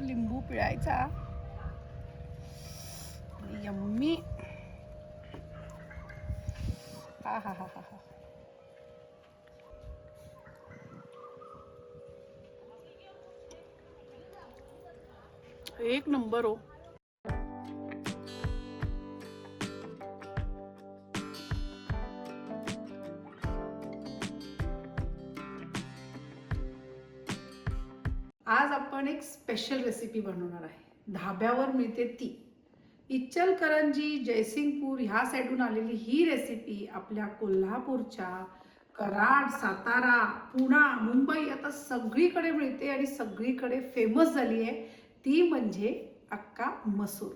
लिंबू पिळायचा. यम्मी. हा हा हा हा हा. एक नंबर हो. आपण एक स्पेशल रेसिपी बनवणार आहे. धाब्यावर मिळते ती. इचलकरंजी जयसिंगपूर ह्या साईडून आलेली ही रेसिपी आपल्या कोल्हापूरच्या कराड सातारा पुणा मुंबई आता सगळीकडे मिळते आणि सगळीकडे फेमस झाली आहे. ती म्हणजे अक्का मसूर.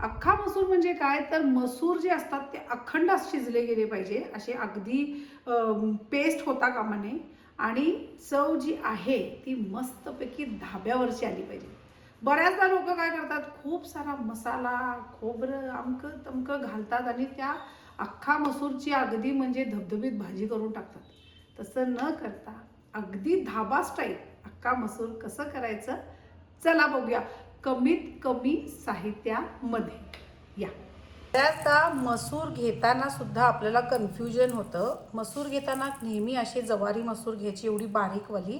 अख्खा मसूर म्हणजे काय? तर मसूर जे असतात ते अखंड शिजले गेले पाहिजे. असे अगदी पेस्ट होता कामा नये. आणि चव जी आहे ती मस्तपैकी धाब्यावरची आली पाहिजे. बऱ्याचदा लोक काय करतात खूप सारा मसाला खोबरं अमकं तमकं घालतात आणि त्या अख्खा मसूरची अगदी म्हणजे धबधबीत भाजी करून टाकतात. तसं न करता अगदी धाबा स्टाईल अख्खा मसूर कसं करायचं? चला बघूया. कमीत कमी साहित्यामध्ये. या. बऱ्याचदा मसूर घेताना सुद्धा आपल्याला कन्फ्युजन होतं. मसूर घेताना नेहमी अशी जवारी मसूर घ्यायची एवढी बारीकवाली.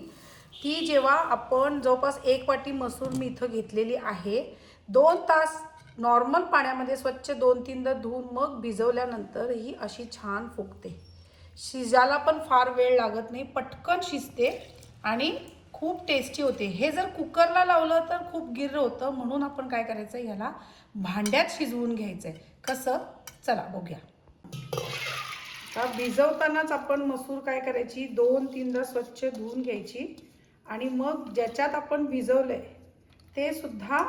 ती जेव्हा आपण जवळपास एक वाटी मसूर मी इथं घेतलेली आहे दोन तास नॉर्मल पाण्यामध्ये स्वच्छ दोन तीनदा धुवून मग भिजवल्यानंतर ही अशी छान फुगते. शिजायला पण फार वेळ लागत नाही पटकन शिजते आणि खूप टेस्टी होते. हे जर कुकरला लावलं तर खूप गिर्र होतं. म्हणून आपण काय करायचं? ह्याला भांड्यात शिजवून घ्यायचं आहे कसं? चला बघूया. आता भिजवतानाच आपण मसूर काय करायची? दोन तीनदा स्वच्छ धुवून घ्यायची. आणि मग ज्याच्यात आपण भिजवलं आहे ते सुद्धा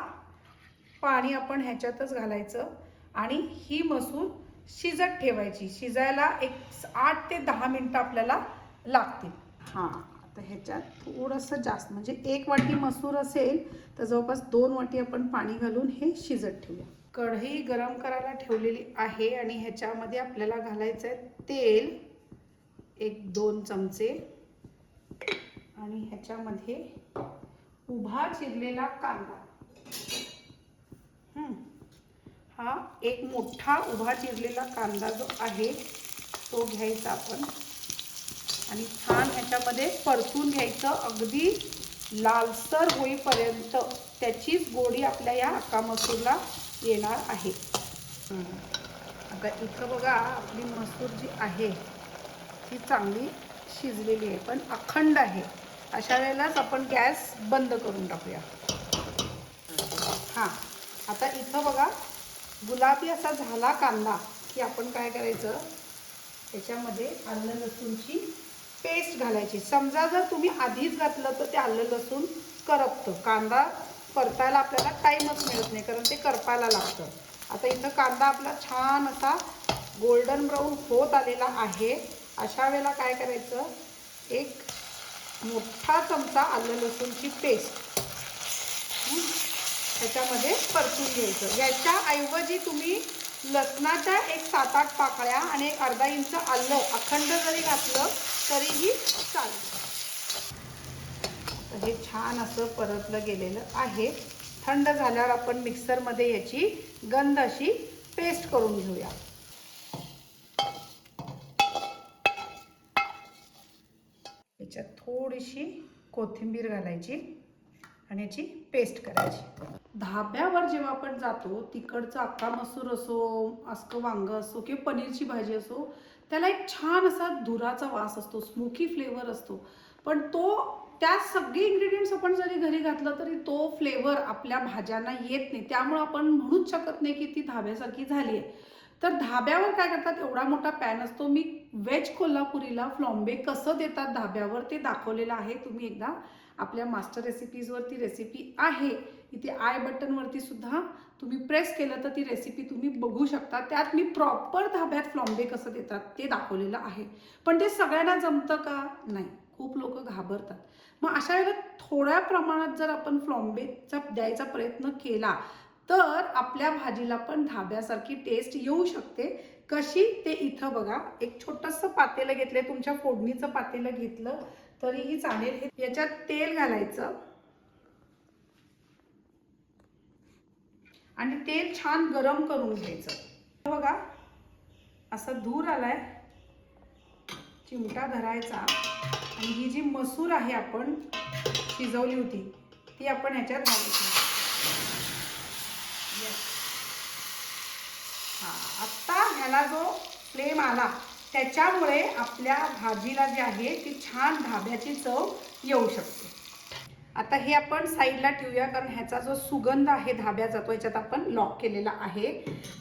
पाणी आपण ह्याच्यातच घालायचं. आणि ही मसूर शिजत ठेवायची. शिजायला एक आठ ते दहा मिनटं आपल्याला लागतील. हां. तर ह्याच्यात थोडंसं जास्त म्हणजे एक वाटी मसूर असेल तर जवळपास दोन वाटी आपण पाणी घालून हे शिजत ठेवूया. कढई गरम करायला ठेवलेली आहे आणि ह्याच्यामध्ये आपल्याला घालायचं आहे तेल एक दोन चमचे. आणि ह्याच्यामध्ये उभा चिरलेला कांदा. हा एक मोठा उभा चिरलेला कांदा जो आहे तो घ्यायचा आपण. आणि छान ह्याच्यामध्ये परतून घ्यायचं. अगदी लालसर होईपर्यंत त्याचीच गोडी आपल्या या अक्का मसूरला येणार आहे. आता इथं बघा आपली मसूर जी आहे ती चांगली शिजलेली आहे पण अखंड आहे. अशा वेळेलाच आपण गॅस बंद करून टाकूया. हां आता इथं बघा गुलाबी असा झाला कांदा की आपण काय करायचं? त्याच्यामध्ये आलं लसूणची पेस्ट घालायची. समजा जर तुम्ही आधीच घातलं तर ते आलं लसूण करपतं. कांदा परतायला आपल्याला टाईमच मिळत नाही कारण ते करपायला लागतं. आता इथं कांदा आपला छान असा गोल्डन ब्राऊन होत आलेला आहे. अशा वेळेला काय करायचं? एक मोठा चमचा आलं लसूणची पेस्ट ह्याच्यामध्ये परतून घ्यायचं. याच्याऐवजी तुम्ही लसणाच्या एक सात आठ पाकळ्या आणि एक अर्धा इंच आलं अखंड जरी घातलं तरीही चालेल. हे छान असं परतलं गेलेलं आहे. थंड झाल्यावर आपण मिक्सरमध्ये याची गंध अशी पेस्ट करून घेऊया. याच्यात थोडीशी कोथिंबीर घालायची आणि याची पेस्ट करायची. धाब्यावर जेव्हा आपण जातो तिकडचा अक्का मसूर असो अस्क वांग असो किंवा पनीरची भाजी असो त्याला एक छान असा धुराचा वास असतो स्मोकी फ्लेवर असतो. पण तो त्या सगळे इन्ग्रेडियंट्स आपण जरी घरी घातलं तरी तो फ्लेवर आपल्या भाज्यांना येत नाही. त्यामुळं आपण म्हणूच शकत नाही की ती धाब्यासारखी झाली आहे तर धाब्यावर काय करतात? एवढा मोठा पॅन असतो. मी व्हेज कोल्हापुरीला फ्लॉम्बे कसं देतात धाब्यावर ते दाखवलेलं आहे. तुम्ही एकदा आपल्या मास्टर रेसिपीजवरती रेसिपी आहे. इथे आय बटनवरती सुद्धा तुम्ही प्रेस केलं तर ती रेसिपी तुम्ही बघू शकता. त्यात मी प्रॉपर धाब्यात फ्लॉम्बे कसं देतात ते दाखवलेलं आहे. पण ते सगळ्यांना जमतं का? नाही. खूप लोक घाबरतात. मग अशा वेळेला थोड्या प्रमाणात जर आपण फ्लॉम्बेचा द्यायचा प्रयत्न केला तर आपल्या भाजीला पण धाब्यासारखी टेस्ट येऊ शकते. कशी? ते इथं बघा. एक छोटंसं पातेलं घेतलं तुमच्या फोडणीचं पातेलं घेतलं. तरीही चालेल. हे- याच्यात तेल घालायचं. आणि तेल छान गरम करून घ्यायचं. बघा असा धूर आलाय. चिमटा धरायचा. आणि ही जी मसूर आहे आपण शिजवली होती ती आपण ह्याच्यात घालायची. हा आत्ता ह्याला जो फ्लेम आला त्याच्यामुळे आपल्या भाजीला जी आहे ती छान धाब्याची चव येऊ शकते. आता हे आपण साईडला ठेवूया कारण ह्याचा जो सुगंध आहे धाब्याचा तो याच्यात आपण लॉक केलेला आहे.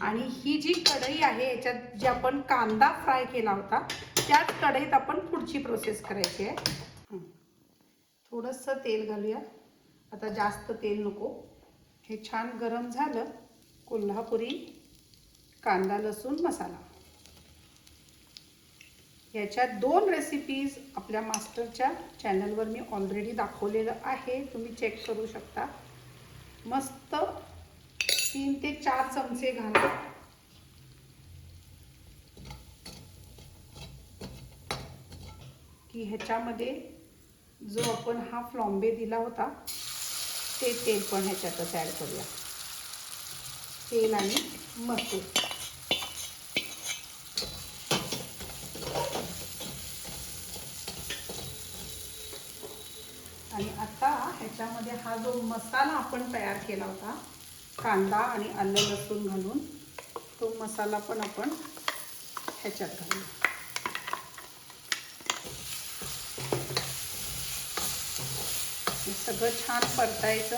आणि ही जी कढई आहे याच्यात जी आपण कांदा फ्राय केला होता त्याच कढईत आपण पुढची प्रोसेस करायची आहे. थोडंसं तेल घालूया. आता जास्त तेल नको. हे छान गरम झालं. कोल्हापुरी कांदा लसूण मसाला. याच्या दोन रेसिपीज आपल्या मास्टरच्या चॅनलवर मी ऑलरेडी दाखवलेलं आहे. तुम्ही चेक करू शकता. मस्त तीन ते चार चमचे घाला. की ह्याच्यामध्ये जो आपण हा फ्लॉम्बे दिला होता ते तेल पण ह्याच्यातच ॲड करूया. तेल आणि मसूर आणि आता ह्याच्यामध्ये हा जो मसाला आपण तयार केला होता कांदा आणि आलं लसूण घालून तो मसाला पण आपण ह्याच्यात घालू. सगळं छान परतायचं.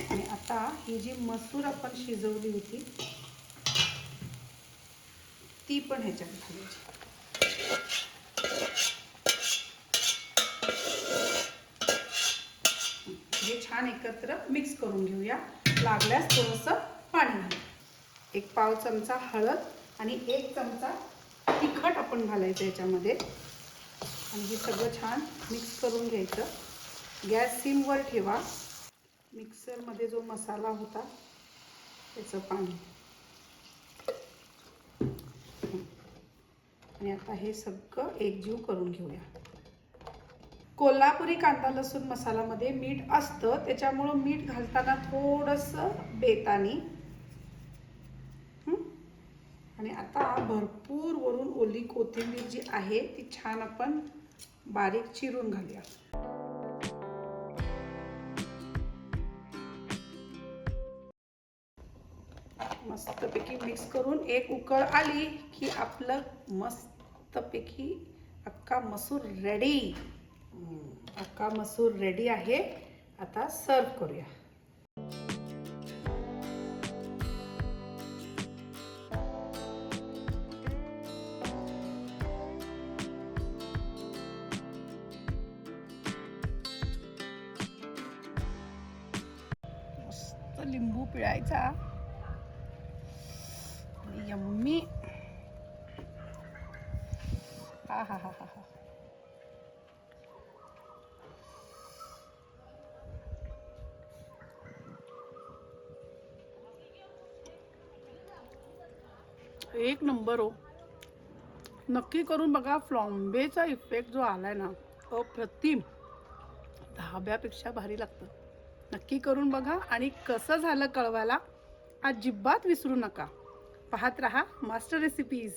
आणि आता ही जी मसूर आपण शिजवली होती ती पण ह्याच्यात घालायची हे छान एकत्र मिक्स करून घेऊया. लागल्यास थोडंसं पाणी घालू. एक पाव चमचा हळद आणि एक चमचा तिखट आपण घालायचं याच्यामध्ये. आणि हे सगळं छान मिक्स करून घ्यायचं. गॅस सिमवर ठेवा. मिक्सरमध्ये जो मसाला होता त्याचं पाणी. आणि आता हे सगळं एकजीव करून घेऊया. कोल्हापुरी कांदा लसूण मसालामध्ये मीठ असतं त्याच्यामुळं मीठ घालताना थोडंसं बेतानी आणि आता भरपूर वरून ओली कोथिंबीर जी आहे ती छान आपण बारीक चिरून घालूया. मस्तपैकी मिक्स करून एक उकळ आली की आपलं मस्तपैकी अक्का मसूर रेडी अक्का मसूर रेडी आहे. आता सर्व करूया. मस्त लिंबू पिळायचा. यम्मी. हा हा हा हा हा एक नंबर हो. नक्की करून बघा फ्लॉम्बेचा इफेक्ट जो आलाय ना अप्रतिम. धाब्यापेक्षा भारी लागतं. नक्की करून बघा. आणि कसं झालं कळवायला अजिबात विसरू नका. पाहत रहा मास्टर रेसिपीज